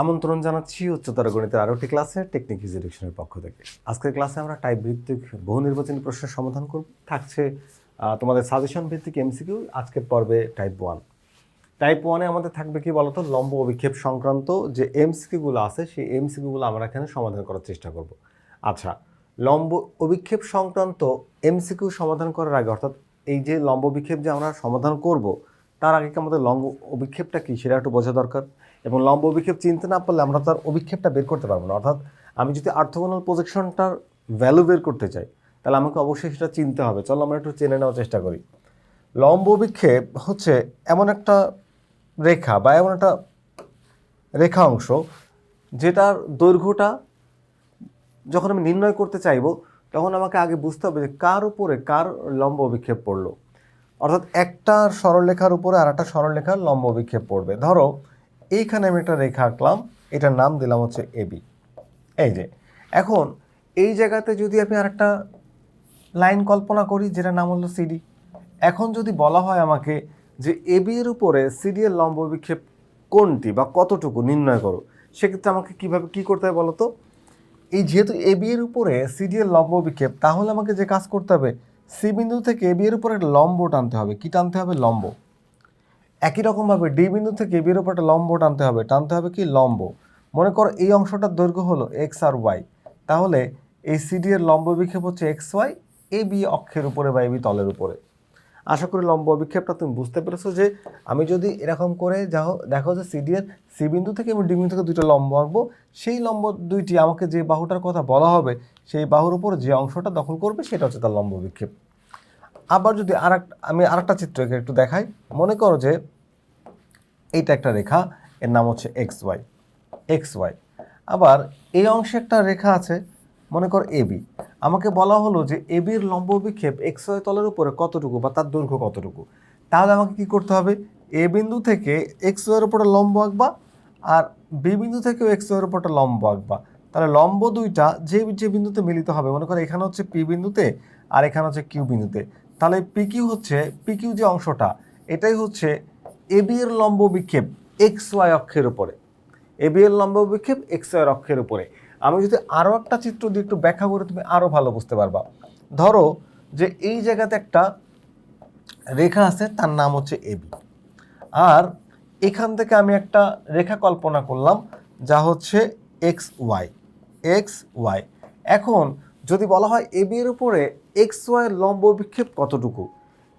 আমন্ত্রণ জানাচ্ছি উচ্চতর গণিতের আরও একটি ক্লাসে টেকনিক এডুকেশনের পক্ষ থেকে। আজকের ক্লাসে আমরা টাইপ ভিত্তিক বহু নির্বাচনী প্রশ্নের সমাধান করব। থাকছে তোমাদের সাজেশন ভিত্তিক এমসিকিউ আজকের পর্বে টাইপ ওয়ান টাইপ ওয়ানে আমাদের থাকবে কি বলতো? লম্ব অভিক্ষেপ সংক্রান্ত যে এমসিকিউগুলো আছে, সেই এমসিকিউগুলো আমরা এখানে সমাধান করার চেষ্টা করব। আচ্ছা লম্ব অভিক্ষেপ সংক্রান্ত এমসিকিউ সমাধান করার আগে, অর্থাৎ এই যে লম্ব অভিক্ষেপ যে আমরা সমাধান করব, তার আগে কি আমাদের লম্ব অভিক্ষেপটা কী, সেটা একটু বোঝা দরকার। এবং লম্ব অভিক্ষেপ চিনতে না পারলে আমরা তার অভিক্ষেপটা বের করতে পারব না। অর্থাৎ আমি যদি আর্থগোনাল প্রজেকশনটার ভ্যালু বের করতে চাই, তাহলে আমাকে অবশ্যই সেটা চিনতে হবে। চলো আমরা একটু চেনে নেওয়ার চেষ্টা করি। লম্ব অভিক্ষেপ হচ্ছে এমন একটা রেখা বা এমন একটা রেখা অংশ যেটার দৈর্ঘ্যটা যখন আমি নির্ণয় করতে চাইব, তখন আমাকে আগে বুঝতে হবে যে কার উপরে কার লম্ব অভিক্ষেপ পড়ল। অর্থাৎ একটা সরলরেখার উপরে আর একটা সরলরেখার লম্ব অভিক্ষেপ পড়বে। ধরো এইখানে আমি একটা রেখা আঁকলাম, এটার নাম দিলাম হচ্ছে এবি এই যে, এখন এই জায়গাতে যদি আমি আরেকটা লাইন কল্পনা করি, যেটার নাম হলো সিডি এখন যদি বলা হয় আমাকে যে এবি এর উপরে সিডি এর লম্ব অভিক্ষেপ কোনটি বা কতটুকু নির্ণয় করো, সেক্ষেত্রে আমাকে কীভাবে, কি করতে হবে বলো তো এই যেহেতু এবি এর উপরে সিডি এর লম্ব বিক্ষেপ, তাহলে আমাকে যে কাজ করতে হবে সি বিন্দু থেকে এবি এর উপরে লম্ব টানতে হবে। কি টানতে হবে? লম্ব। একই রকমভাবে ডি বিন্দু থেকে এবি এর উপর একটা লম্ব টানতে হবে। টানতে হবে কি? লম্ব। মনে করো এই অংশটার দৈর্ঘ্য হলো এক্স আর ওয়াই তাহলে এই সিডি এর লম্ব বিক্ষেপ হচ্ছে এক্স ওয়াই এ বি অক্ষের উপরে বা এ বি তলের উপরে। আশা করি লম্ব অভিক্ষেপটা তুমি বুঝতে পেরেছ যে আমি যদি এরকম করে যাও, দেখো যে সিডি এর সি বিন্দু থেকে এবং ডি বিন্দু থেকে দুইটা লম্ব আঁকবো। সেই লম্ব দুইটি আমাকে যে বাহুটার কথা বলা হবে, সেই বাহুর উপর যে অংশটা দখল করবে, সেটা হচ্ছে তার লম্ব বিক্ষেপ। আবার যদি আর আমি আরেকটা চিত্র একে একটু দেখাই। মনে করো যে এইটা একটা রেখা, এর নাম হচ্ছে এক্স ওয়াই। X Y. আবার এই অংশে একটা রেখা আছে, মনে কর এবি আমাকে বলা হলো যে এবির লম্ব বিক্ষেপ এক্স ওয়াই তলের উপরে কতটুকু বা তার দৈর্ঘ্য কতটুকু? তাহলে আমাকে কি করতে হবে? এ বিন্দু থেকে এক্স ওয়ের উপরে লম্ব আঁকবা আর বি বিন্দু থেকেও এক্স ওয়ের উপরটা লম্ব আঁকবা। তাহলে লম্ব দুইটা যে যে বিন্দুতে মিলিত হবে, মনে করো এখানে হচ্ছে পি বিন্দুতে আর এখানে হচ্ছে কিউ বিন্দুতে। তাহলে পি কিউ হচ্ছে, পি কিউ যে অংশটা, এটাই হচ্ছে এবি এর লম্ব বিক্ষেপ এক্স ওয়াই অক্ষের উপরে। এবি এর লম্ব বিক্ষেপ এক্স ওয়াই অক্ষের উপরে। আমি যদি আরও একটা চিত্র দিয়ে একটু ব্যাখ্যা করে, তুমি আরও ভালো বুঝতে পারবা। ধরো যে এই জায়গাতে একটা রেখা আছে, তার নাম হচ্ছে এবি। আর এখান থেকে আমি একটা রেখা কল্পনা করলাম, যা হচ্ছে এক্স ওয়াই এক্স ওয়াই এখন যদি বলা হয় এবি এর উপরে এক্স ওয়াইয়ের লম্ব বিক্ষেপ কতটুকু?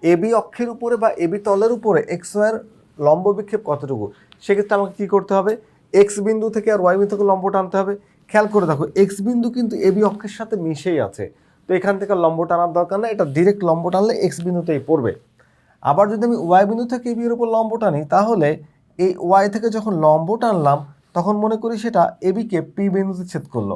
এবি অক্ষের উপরে বা এবি তলের উপরে এক্স ওয়াইয়ের লম্ব বিক্ষেপ কতটুকু? সেক্ষেত্রে আমাকে কী করতে হবে? এক্স বিন্দু থেকে আর ওয়াই বিন্দু থেকে লম্ব টানতে হবে। খেয়াল করে দেখো এক্স বিন্দু কিন্তু এবি অক্ষের সাথে মিশেই আছে। তো এখান থেকে লম্ব টানার দরকার নেই, এটা ডিরেক্ট লম্ব টানলে এক্স বিন্দুতেই পড়বে। আবার যদি আমি ওয়াই বিন্দু থেকে এবি এর উপর লম্ব টানি তাহলে এই ওয়াই থেকে যখন লম্ব টানলাম তখন মনে করি সেটা এবিকে পি বিন্দুতে ছেদ করল।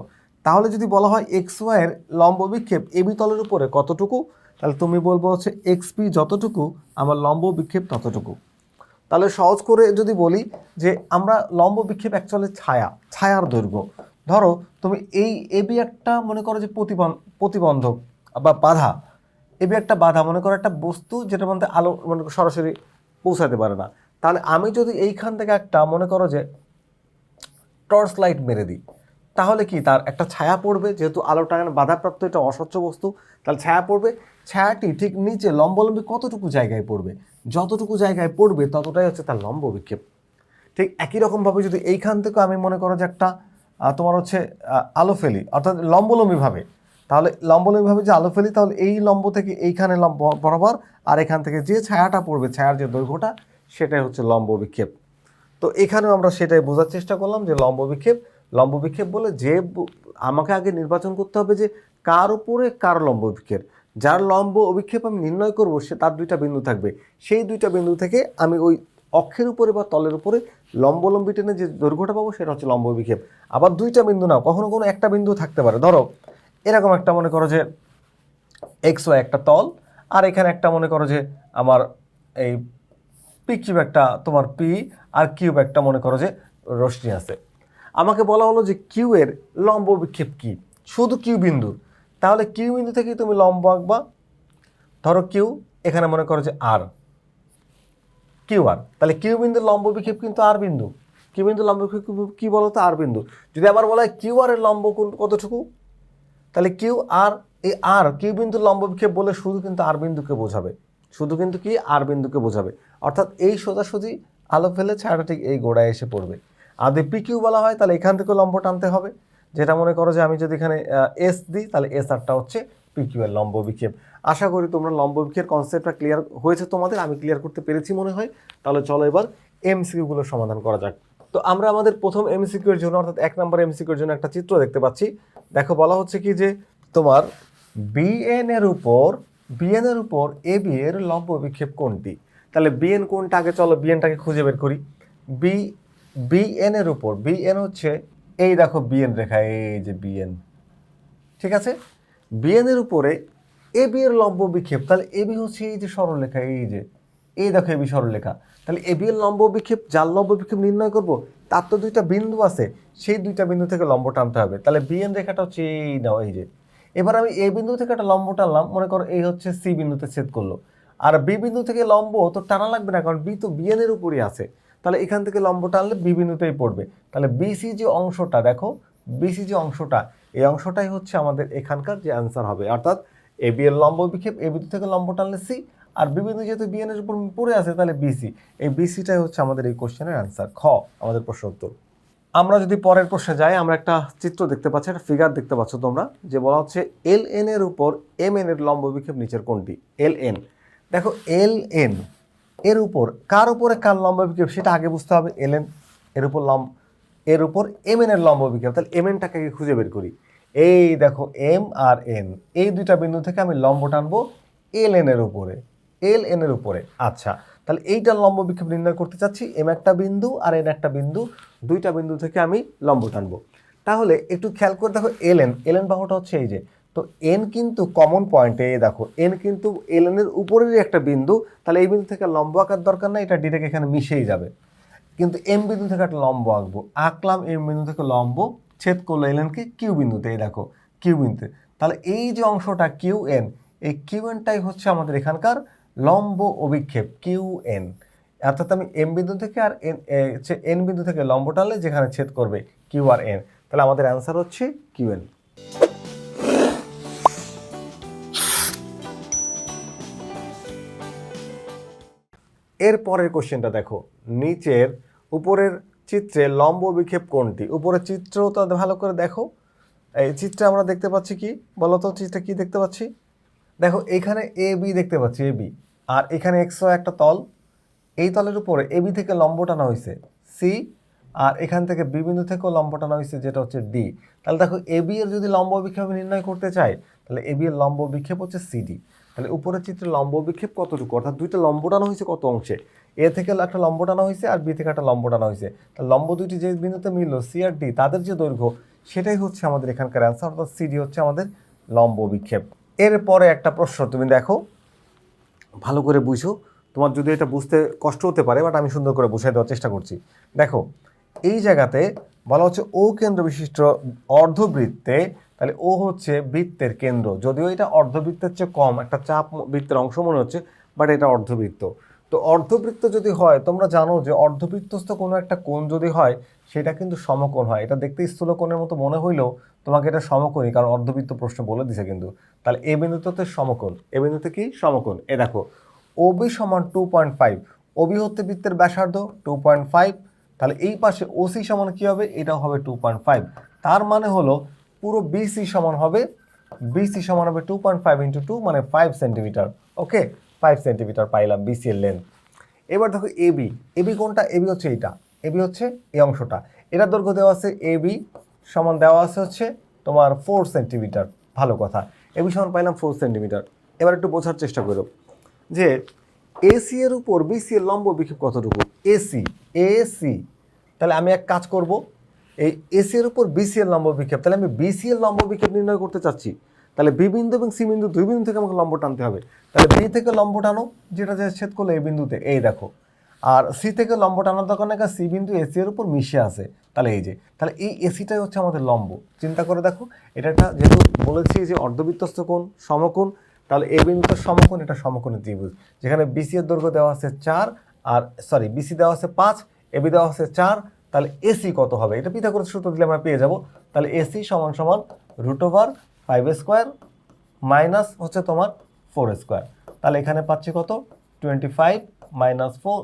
তাহলে যদি বলা হয় এক্স ওয়াইয়ের লম্ব বিক্ষেপ এবি তলের উপরে কতটুকু? তাহলে তুমি বলব হচ্ছে এক্স পি যতটুকু, আমার লম্ব বিক্ষেপ ততটুকু। তাহলে সহজ করে যদি বলি যে আমরা লম্ব বিক্ষেপ অ্যাকচুয়ালি ছায়া, ছায়ার দৈর্ঘ্য। ধরো তুমি এই এবি একটা মনে করো যে প্রতিবন, প্রতিবন্ধক বা বাধা। এবি একটা বাধা মনে করো একটা বস্তু যেটার মধ্যে আলো মনে সরাসরি পৌঁছাতে পারে না। তাহলে আমি যদি এইখান থেকে একটা মনে করো যে টর্চ লাইট মেরে দিই, তাহলে কি তার একটা ছায়া পড়বে? যেহেতু আলোটা বাধাপ্রাপ্ত, এটা অস্বচ্ছ বস্তু, তাহলে ছায়া পড়বে। ছায়াটি ঠিক নিচে লম্বলম্বী কতটুকু জায়গায় পড়বে? যতটুকু জায়গায় পড়বে ততটাই হচ্ছে তার লম্ব বিক্ষেপ। ঠিক একই রকমভাবে যদি এইখান থেকে আমি মনে করো যে একটা তোমার হচ্ছে আলো ফেলি অর্থাৎ লম্বলম্বীভাবে তাহলে লম্বলম্বীভাবে যে আলো ফেলি তাহলে এই লম্ব থেকে এইখানে লম্ব বরাবর আর এখান থেকে যে ছায়াটা পড়বে, ছায়ার যে দৈর্ঘ্যটা, সেটাই হচ্ছে লম্ব বিক্ষেপ। তো এখানেও আমরা সেটাই বোঝার চেষ্টা করলাম যে লম্ব বিক্ষেপ লম্ব বিক্ষেপ বলে যে আমাকে আগে নির্বাচন করতে হবে যে কার উপরে কার লম্ব বিক্ষেপ। যার লম্ব অভিক্ষেপ আমি নির্ণয় করব, সে তার দুইটা বিন্দু থাকবে। সেই দুইটা বিন্দু থেকে আমি ওই অক্ষের উপরে বা তলের উপরে লম্বলম্বী টেনে যে দৈর্ঘ্যটা পাবো, সেটা হচ্ছে লম্ব বিক্ষেপ আবার দুইটা বিন্দু না কখনো কোনো একটা বিন্দু থাকতে পারে। ধরো, এরকম একটা মনে করো যে এক্স ওয়াই একটা তল, আর এখানে একটা মনে করো যে আমার এই পি কিউব একটা তোমার পি আর কিউব একটা মনে করো যে রশ্মি আছে। আমাকে বলা হলো যে কিউ এর লম্ব বিক্ষেপ কি? শুধু কিউ বিন্দুর তাহলে কিউ বিন্দু থেকেই তুমি লম্ব আঁকবা। ধরো কিউ, এখানে মনে করো যে আর। Q R. তাহলে কিউ বিন্দুর লম্ব বিক্ষেপ কিন্তু আর বিন্দু। কিউ বিন্দু লম্ব বিক্ষেপ কি- বলো তো আর বিন্দু। যদি আবার বলা হয় কিউ আর এর লম্ব কোণ কতটুকু? তাহলে কিউ আর, এই আর, কিউ বিন্দুর লম্ব বিক্ষেপ বলে শুধু কিন্তু আর বিন্দুকে বোঝাবে। শুধু কিন্তু কি? আর বিন্দুকে বোঝাবে। অর্থাৎ এই সোজাসুজি আলো ফেলে ছায়াটা ঠিক এই গোড়ায় এসে পড়বে। আর যদি পি কিউ বলা হয়, তাহলে এখান থেকে লম্ব টানতে হবে। যেটা মনে করো যে আমি যদি এখানে এস দিই, তাহলে এস আরটা হচ্ছে পি কিউ এর লম্ব বিক্ষেপ। আশা করি তোমরা লম্ব বিক্ষেপের কনসেপ্টটা ক্লিয়ার হয়েছে তোমাদের, আমি ক্লিয়ার করতে পেরেছি মনে হয়। তাহলে চলো এবার এমসিকিউগুলো সমাধান করা যাক। তো আমরা আমাদের প্রথম এমসিকিউ এর জন্য, অর্থাৎ এক নম্বর এমসিকিউ এর জন্য একটা চিত্র দেখতে পাচ্ছি। দেখো, বলা হচ্ছে কি যে তোমার বিএন এর উপর বিএন এর উপর এ বি এর লম্ব বিক্ষেপ কোনটি? তাহলে বিএন কোনটা? আগে চলো বিএনটাকে খুঁজে বের করি। বি বিএন এর উপর বিএন হচ্ছে এই দেখো বিএন রেখা, এই যে বিএন ঠিক আছে? বিএন এর উপরে এ বি এর লম্ব বিক্ষেপ, তাহলে এ বি হচ্ছে এই যে সরলরেখা, এই যে, এই দেখো এ এবি সরলরেখা। তাহলে এবি এর লম্ব বিক্ষেপ, যার লম্ব বিক্ষেপ নির্ণয় করব, তার তো দুইটা বিন্দু আছে, সেই দুইটা বিন্দু থেকে লম্ব টানতে হবে। তাহলে বিএন রেখাটা হচ্ছে এই নাও, এই যে। এবার আমি এ বিন্দু থেকে একটা লম্ব টানলাম, মনে করো এই হচ্ছে সি বিন্দুতে ছেদ করল। আর বি বিন্দু থেকে লম্ব তো টানা লাগবে না, কারণ বি তো বিএন এর উপরই আছে। তাহলে এখান থেকে লম্ব টানলে বি বিন্দুতেই পড়বে। তাহলে বিসি যে অংশটা, দেখো বিসি যে অংশটা, এই অংশটাই হচ্ছে আমাদের এখানকার যে অ্যান্সার হবে। অর্থাৎ এ বি এর লম্ব বিক্ষেপ এ বিন্দু থেকে লম্ব টানলে সি আর বি বিন্দু যেহেতু বিএন এর উপর পড়ে আছে, তাহলে বিসি এই বিসিটাই হচ্ছে আমাদের এই কোশ্চেনের অ্যান্সার খ, আমাদের প্রশ্ন উত্তর। আমরা যদি পরের প্রশ্নে যাই, আমরা একটা চিত্র দেখতে পাচ্ছি, একটা ফিগার দেখতে পাচ্ছ তোমরা, যে বলা হচ্ছে এল এন এর উপর এম এন এর লম্ব বিক্ষেপ নিচের কোনটি? এল এন দেখো এল এন এর উপর, কার উপরে কার লম্ব বিক্ষেপ, সেটা আগে বুঝতে হবে। এল এন এর উপর লম্ব, এর উপর এম এন এর লম্ব বিক্ষেপ। তাহলে এম এনটাকে আগে খুঁজে বের করি। এই দেখো, এম আর এন, এই দুইটা বিন্দু থেকে আমি লম্ব টানবো এল এন এর উপরে এল এন এর উপরে। আচ্ছা তাহলে এইটার লম্ব বিক্ষেপ নির্ণয় করতে চাচ্ছি, এম একটা বিন্দু আর এন একটা বিন্দু, দুইটা বিন্দু থেকে আমি লম্ব টানবো। তাহলে একটু খেয়াল করে দেখো এল এন এল এন বাহুটা হচ্ছে এই যে তো এন কিন্তু কমন পয়েন্টে এই দেখো এন কিন্তু এল এন এর উপরেরই একটা বিন্দু, তাহলে এই বিন্দু থেকে লম্ব আঁকার দরকার নাই, এটা ডিরেক্ট এখানে মিশেই যাবে। কিন্তু এম বিন্দু থেকে একটা লম্ব আঁকবো, আঁকলাম এম বিন্দু থেকে লম্ব, ছেদ করল এলএনকে কিউ বিন্দুতে, এই দেখো কিউ বিন্দুতে। তাহলে এই যে অংশটা কিউ এন এই কিউ এনটাই হচ্ছে আমাদের এখানকার লম্ব অভিক্ষেপ কিউ এন অর্থাৎ আমি এম বিন্দু থেকে আর এন এন বিন্দু থেকে লম্ব টানলে যেখানে ছেদ করবে কিউ আর এন তাহলে আমাদের অ্যান্সার হচ্ছে কিউ এন এর পরের কোশ্চেনটা দেখো। নিচের উপরের চিত্রে লম্ব বিক্ষেপ কোনটি? উপরের চিত্রটা ভালো করে দেখো। এই চিত্রে আমরা দেখতে পাচ্ছি কি? বলো তো, চিত্রে কি দেখতে পাচ্ছি? দেখো, এখানে এ বি দেখতে পাচ্ছি এ বি আর এখানে এক্স একটা তল। এই তলের উপরে এ বি থেকে লম্ব টানা হয়েছে সি আর এখান থেকে বি বিন্দু থেকেও লম্ব টানা হয়েছে যেটা হচ্ছে ডি তাহলে দেখো এ বি এর যদি লম্ব বিক্ষেপ নির্ণয় করতে চাই, তাহলে এ বি এর লম্ব বিক্ষেপ হচ্ছে সিডি তাহলে উপরের চিত্রে লম্ব বিক্ষেপ কতটুকু? অর্থাৎ দুইটা লম্ব টানা হয়েছে কত অংশে? এ থেকে একটা লম্ব টানা হয়েছে আর বি থেকে একটা লম্ব টানা হয়েছে। তাহলে লম্ব দুইটি যে বিন্দুতে মিলল, সি আর ডি, তাদের যে দৈর্ঘ্য, সেটাই হচ্ছে আমাদের এখানকার অ্যান্সার অর্থাৎ সিডি হচ্ছে আমাদের লম্ব বিক্ষেপ। এরপরে একটা প্রশ্ন, তুমি দেখো, ভালো করে বুঝো। তোমার যদি এটা বুঝতে কষ্ট হতে পারে বাট আমি সুন্দর করে বুঝাই দেওয়ার চেষ্টা করছি। দেখো, এই জায়গাতে বলা হচ্ছে ও কেন্দ্র বিশিষ্ট অর্ধবৃত্তে তাহলে ও হচ্ছে বৃত্তের কেন্দ্র। যদিও এটা অর্ধবৃত্তের চেয়ে কম, একটা চাপ বৃত্তের অংশ মনে হচ্ছে বাট এটা অর্ধবৃত্ত। তো অর্ধবৃত্ত যদি হয়, তোমরা জানো যে অর্ধবৃত্তস্থ কোনো একটা কোণ যদি হয়, সেটা কিন্তু সমকোণ হয়। এটা দেখতে স্থূল কোণের মতো মনে হইলেও তোমাকে এটা সমকোণই কারণ অর্ধবৃত্ত প্রশ্ন বলে দিছে কিন্তু। তাহলে এ বিন্দুতে সমকোণ, এ বিন্দুতে কি? সমকোণ। এ দেখো, ওবি সমান টু পয়েন্ট ফাইভ। ওবি হতে বৃত্তের ব্যাসার্ধ, টু পয়েন্ট ফাইভ। তাহলে এই পাশে ওসি সমান কী হবে? এটাও হবে টু পয়েন্ট ফাইভ। তার মানে হলো পুরো বিসি সমান হবে বিসি সমান হবে two point five into two মানে five centimetre okay five centimetre পাইলাম বিসি এর লেন্থ এবার দেখো এবি এবি কোনটা? এবি হচ্ছে এইটা এবি হচ্ছে এই অংশটা। এটার দৈর্ঘ্য দেওয়া আছে এবি সমান দেওয়া আছে হচ্ছে তোমার ফোর সেন্টিমিটার ভালো কথা। এবি সমান পাইলাম ফোর সেন্টিমিটার এবার একটু বোঝার চেষ্টা করো যে এসি এর উপর বিসি এর লম্ব বিক্ষেপ কতটুকু? এসি এসি তাহলে আমি এক কাজ করব এই এসি এর উপর বিসি এর লম্ব বিক্ষেপ, তাহলে আমি বিসি এর লম্ব বিক্ষেপ নির্ণয় করতে চাচ্ছি। তাহলে বি বিন্দু এবং সি বিন্দু, দুই বিন্দু থেকে আমাকে লম্ব টানতে হবে। তাহলে বি থেকে লম্ব টানো, যেটা যে ছেদ করল এই বিন্দুতে, এই দেখো। আর সি থেকে লম্ব টানার দরকার কারণ সি বিন্দু এসি এর উপর মিশে আছে। তাহলে এই যে, তাহলে এই এসিটাই হচ্ছে আমাদের লম্ব। চিন্তা করে দেখো এটা একটা যেহেতু বলেছি যে অর্ধবৃত্তস্থ কোণ, সমকোণ, তাহলে এ বিন্দুতে সমকোণ, এটা সমকোণের ত্রিভুজ। যেখানে বিসি এর দৈর্ঘ্য দেওয়া আছে চার, আর সরি বিসি দেওয়া আছে পাঁচ এবি দেওয়া আছে চার তাহলে এসি কত হবে? এটা পিথাগোরাস সূত্র দিলে আমরা পেয়ে যাব। তাহলে এসি সমান সমান root over five square minus হচ্ছে তোমার ফোর স্কোয়ার তাহলে এখানে পাচ্ছি কত? টোয়েন্টি ফাইভ মাইনাস ফোর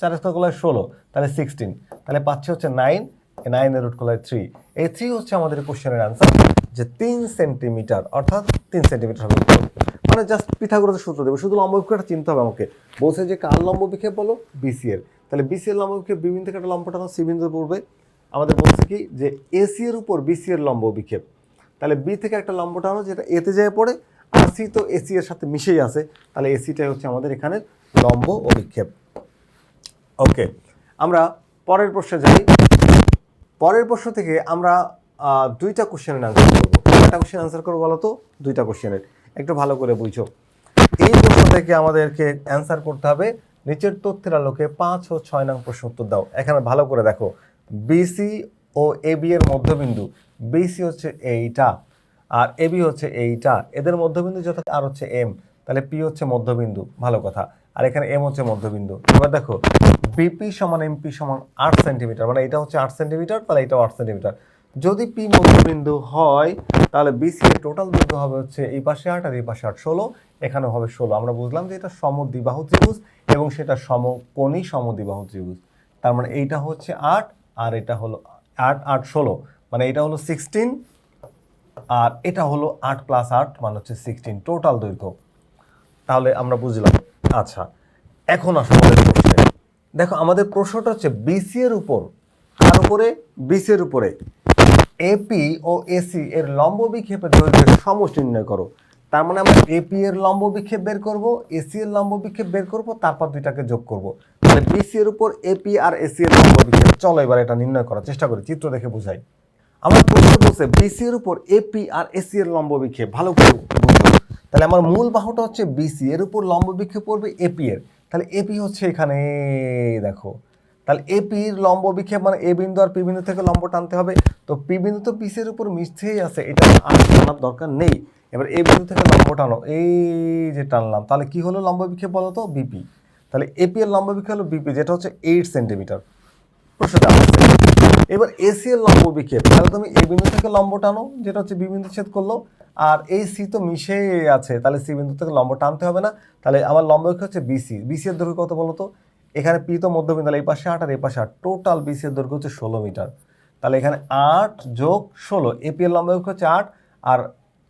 চার স্কোয়ার ষোলো, তাহলে সিক্সটিন তাহলে পাচ্ছি হচ্ছে নাইন নাইনের রুট করলে থ্রি এই থ্রি হচ্ছে আমাদের কোশ্চেনের অ্যান্সার যে তিন সেন্টিমিটার অর্থাৎ তিন সেন্টিমিটার হবে। মানে জাস্ট পিথাগোরাসের সূত্র দেবো। শুধু লম্ব বিক্ষেপটা চিনতে হবে আমাকে। বলছে যে কার লম্ব বিক্ষেপ বলো? বিসি এর। তাহলে বিসি এর লম্ব বিক্ষেপ বি বিন্দু থেকে একটা লম্ব টানো সি বিন্দু পড়বে। আমাদের বলছে কি যে এসি এর উপর বিসি এর লম্ব বিক্ষেপ। তাহলে বি থেকে একটা লম্ব টানো যেটা এতে যায় পড়ে, আর সি তো এসি এর সাথে মিশেই আছে। তাহলে এসিটাই হচ্ছে আমাদের এখানে লম্ব অভিক্ষেপ ওকে আমরা পরের প্রশ্নে যাই। পরের প্রশ্ন থেকে আমরা দুইটা কোশ্চেনের আনসার করব। একটা কোশ্চেন আনসার করব বলো তো? দুইটা কোশ্চেনের। একটু ভালো করে বুঝো। এই প্রশ্ন থেকে আমাদেরকে অ্যান্সার করতে হবে নিচের তথ্যের আলোকে পাঁচ ও ছয় নং প্রশ্ন উত্তর দাও। এখানে ভালো করে দেখো বিসি ও এবি এর মধ্যবিন্দু। বিসি হচ্ছে এইটা আর এবি হচ্ছে এইটা। এদের মধ্যবিন্দু যত আর হচ্ছে এম, তাহলে পি হচ্ছে মধ্যবিন্দু। ভালো কথা। আর এখানে এম হচ্ছে মধ্যবিন্দু। এবার দেখো, বিপি সমান এমপি সমান আট সেন্টিমিটার মানে এটা হচ্ছে আট সেন্টিমিটার, তাহলে এটাও আট সেন্টিমিটার। যদি পি মধ্যবিন্দু হয়, তাহলে বিসি এর টোটাল দৈর্ঘ্য হবে হচ্ছে এই পাশে আট আর এই পাশে আট ষোলো এখানে হবে ষোলো। আমরা বুঝলাম যে এটা সমদ্বিবাহু ত্রিভুজ এবং সেটা সম সমকোণী সমদ্বিবাহু ত্রিভুজ। তার মানে এইটা হচ্ছে আট, আর এটা হলো আট আট ষোলো। মানে এটা হলো সিক্সটিন আর এটা হলো আট প্লাস আট মানে হচ্ছে সিক্সটিন টোটাল দৈর্ঘ্য। তাহলে আমরা বুঝলাম আচ্ছা এখন আসো আমাদের প্রশ্নে। দেখো, আমাদের প্রশ্নটা হচ্ছে বিসি এর উপর, কার উপরে? বিসি এর উপরে। এপি ও এসি এর লম্ব বিক্ষেপের দৈর্ঘ্যের সমষ্টি নির্ণয় করো। তার মানে আমরা এপি এর লম্ব বিক্ষেপ বের করব এসি এর লম্ব বিক্ষেপ বের করব, তারপর দুইটাকে যোগ করব। তাহলে বিসি এর উপর এপি আর এসি এর লম্ব বিক্ষেপ। চলো এবার এটা নির্ণয় করার চেষ্টা করি, চিত্র দেখে বুঝাই। আমার প্রশ্ন বলছে বিসি এর উপর এপি আর এসি এর লম্ব বিক্ষেপ, ভালো করে তাহলে আমার মূল বাহুটা হচ্ছে বিসি এর উপর লম্ব বিক্ষেপ পড়বে এপি এর। তাহলে এপি হচ্ছে এখানে, দেখো তাহলে এপির লম্ব বিক্ষেপ মানে এ বিন্দু আর পি বিন্দু থেকে লম্ব টানতে হবে। তো পি বিন্দু তো পিসের উপর মিশতেই আছে, এটা আর টানার দরকার নেই। এবার এ বিন্দু থেকে লম্ব টানো, এই যে টানলাম, তাহলে কি হলো লম্ব বিক্ষেপ বলো তো? বিপি তাহলে এপি এর লম্ব বিক্ষেপ হলো বিপি যেটা হচ্ছে এইট সেন্টিমিটার প্রশ্নটা আসছে এবার এসি এর লম্ব বিক্ষেপ, তাহলে তুমি এ বিন্দু থেকে লম্ব টানো, যেটা হচ্ছে বি বিন্দু ছেদ করল, আর এই সি তো মিশে আছে, তাহলে সি বিন্দু থেকে লম্ব টানতে হবে না। তাহলে আমার লম্ব হচ্ছে বিসি বিসি এর দৈর্ঘ্য কত বলো তো? এখানে পি তো মধ্যবিন্দু, তাহলে এই পাশে আট আর এই পাশে আট। টোটাল বিসি এর দৈর্ঘ্য হচ্ছে ষোলো মিটার। তাহলে এখানে আট যোগ ষোলো এপি এর লম্ব হচ্ছে আট আর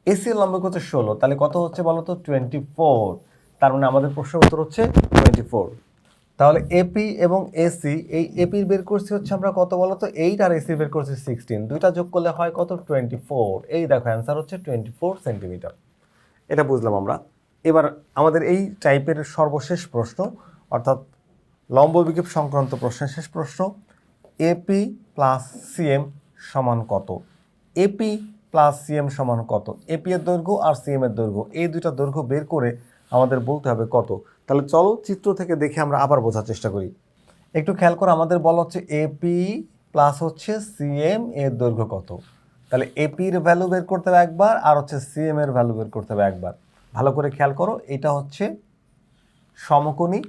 এসি এর লম্ব হচ্ছে ষোলো। তাহলে কত হচ্ছে বলো তো? টোয়েন্টি ফোর তার মানে আমাদের প্রশ্নের উত্তর হচ্ছে টোয়েন্টি ফোর তাহলে এপি এবং এসি এই এপির বের করছি হচ্ছে আমরা কত বলো তো? এইট আর এসি বের করছি সিক্সটিন দুইটা যোগ করলে হয় কত? টোয়েন্টি ফোর এই দেখো অ্যান্সার হচ্ছে টোয়েন্টি ফোর সেন্টিমিটার এটা বুঝলাম আমরা। এবার আমাদের এই টাইপের সর্বশেষ প্রশ্ন, অর্থাৎ লম্ব বিক্ষেপ সংক্রান্ত প্রশ্নের শেষ প্রশ্ন এপি প্লাস সিএম সমান কত? এপি প্লাস সিএম সমান কত? এপি এর দৈর্ঘ্য আর সিএম এর দৈর্ঘ্য, এই দুইটা দৈর্ঘ্য বের করে আমাদের বলতে হবে কত। তাহলে চলো চিত্র থেকে দেখে আমরা আবার বোঝার চেষ্টা করি। একটু খেয়াল করে আমাদের বলা হচ্ছে এপি প্লাস হচ্ছে সিএম এর দৈর্ঘ্য কত। তাহলে এপির ভ্যালু বের করতে হবে একবার আর হচ্ছে সিএম এর ভ্যালু বের করতে হবে একবার। ভালো করে খেয়াল করো, এটা হচ্ছে সমকোণী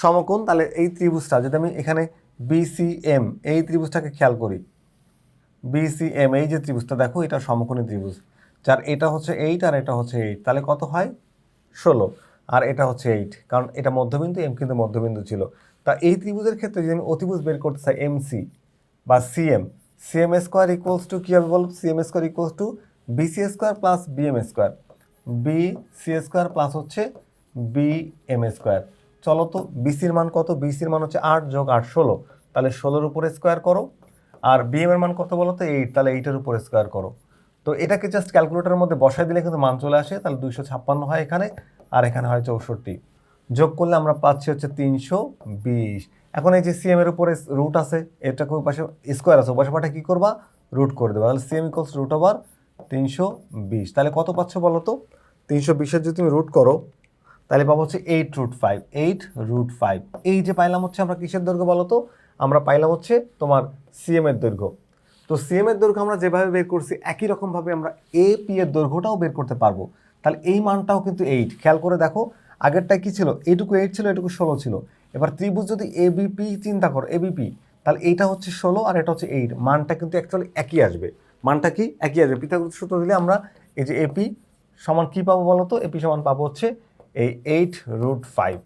সমকোণ, তাহলে এই ত্রিভুজটা যদি আমি এখানে বিসিএম এই ত্রিভুজটাকে খেয়াল করি। বিসিএম এই যে ত্রিভুজটা, দেখো, এটা সমকোণী ত্রিভুজ। যার এটা হচ্ছে এইট আর এটা হচ্ছে এইট তাহলে কত হয়? ষোলো। আর এটা হচ্ছে এইট কারণ এটা মধ্যবিন্দু এম কিন্তু মধ্যবিন্দু ছিল। তা এই ত্রিভুজের ক্ষেত্রে যদি আমি অতিভুজ বের করতে চাই এমসি বা CM CM square equals to কী হবে বল? CM square equals to BC square plus BM square B C square plus হচ্ছে বি এম স্কোয়ার চলো তো বিসির মান কত? বিসির মান হচ্ছে আট যোগ আট ষোলো। তাহলে ষোলোর উপরে স্কোয়ার করো, আর বিএম এর মান কত বলো তো এইট তাহলে এইটের উপরে স্কোয়ার করো। তো এটাকে জাস্ট ক্যালকুলেটরের মধ্যে বসাই দিলে কিন্তু মান চলে আসে। তাহলে দুইশো ছাপ্পান্ন হয় এখানে, আর এখানে হয় চৌষট্টি। যোগ করলে আমরা পাচ্ছি হচ্ছে তিনশো বিশ। এখন এই যে সিএম এর উপরে রুট আছে, এটাকে ওই পাশে স্কোয়ার আছে পাশে পাঠে কী করবা? রুট করে দেবা। তাহলে সিএম ইকলস রুট ওভার তিনশো বিশ। তাহলে কত পাচ্ছ বলো তো তিনশো বিশের যদি তুমি রুট করো তাহলে পাবো হচ্ছে eight root five eight root five এই যে পাইলাম হচ্ছে আমরা কিসের দৈর্ঘ্য বলো তো? আমরা পাইলাম হচ্ছে তোমার সিএম এর দৈর্ঘ্য। তো সিএম এর দৈর্ঘ্য আমরা যেভাবে বের করছি, একই রকমভাবে আমরা এ পি এর দৈর্ঘ্যটাও বের করতে পারব। তাহলে এই মানটাও কিন্তু এইট খেয়াল করে দেখো, আগেরটা কি ছিল? এইটুকু এইট ছিল এটুকু ষোলো ছিল। এবার ত্রিভুজ যদি এবিপি চিন্তা করো এবিপি তাহলে এইটা হচ্ছে ষোলো আর এটা হচ্ছে এইট মানটা কিন্তু অ্যাকচুয়ালি একই আসবে। মানটা কি? একই আসবে। পিথাগোরাস সূত্র দিলে আমরা এই যে এপি সমান কি পাবো বলো তো? এপি সমান পাবো হচ্ছে এই এইট রুট ফাইভ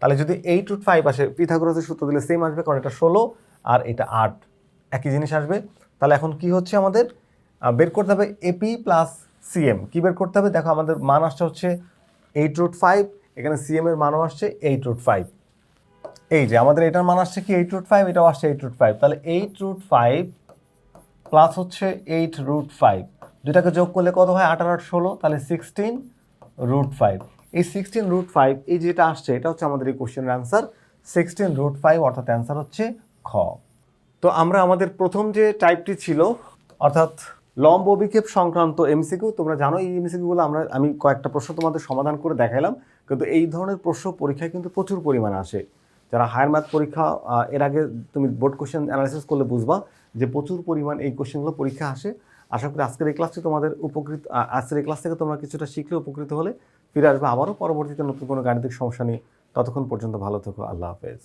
তাহলে যদি এইট রুট ফাইভ আসে, পিথাগোরাসের সূত্র দিলে সেম আসবে, কারণ এটা ষোলো, আর এটা আট। একই জিনিস আসবে। তাহলে এখন কি হচ্ছে আমাদের? বের করতে হবে এপি প্লাস সিএম কী বের করতে হবে? দেখো আমাদের মান আসছে হচ্ছে এইট রুট ফাইভ এখানে সিএম এর মানও আসছে এইট রুট ফাইভ এই যে আমাদের এটার মান আসছে কি? এইট রুট ফাইভ এটাও আসছে এইট রুট ফাইভ তাহলে এইট রুট ফাইভ প্লাস হচ্ছে এইট রুট ফাইভ দুটাকে যোগ করলে কত হয়? আঠারো, আট, ষোলো। তাহলে সিক্সটিন রুট ফাইভ এই সিক্সটিন রুট ফাইভ এই যেটা আসছে, এটা হচ্ছে আমাদের এই কোশ্চেনের অ্যান্সার সিক্সটিন রুট ফাইভ অর্থাৎ অ্যান্সার হচ্ছে খ। তো আমরা আমাদের প্রথম যে টাইপটি ছিল, অর্থাৎ লম্ব অভিক্ষেপ সংক্রান্ত এমসিকিউ তোমরা জানো এই এমসিকিউগুলো আমরা, আমি কয়েকটা প্রশ্ন তোমাদের সমাধান করে দেখাইলাম, কিন্তু এই ধরনের প্রশ্ন পরীক্ষায় কিন্তু প্রচুর পরিমাণে আসে। যারা হায়ার ম্যাথ পরীক্ষা এর আগে তুমি বোর্ড কোশ্চেন অ্যানালাইসিস করলে বুঝবা যে প্রচুর পরিমাণ এই কোশ্চেনগুলো পরীক্ষা আসে। আশা করি আজকের এই ক্লাসটি তোমাদের উপকৃত আজকের এই ক্লাস থেকে তোমরা কিছুটা শিখলে উপকৃত হলে ফিরে আসবে আবারও পরবর্তীতে নতুন কোনো গাণিতিক সমস্যা নিয়ে। ততক্ষণ পর্যন্ত ভালো থেকো, আল্লাহ হাফেজ।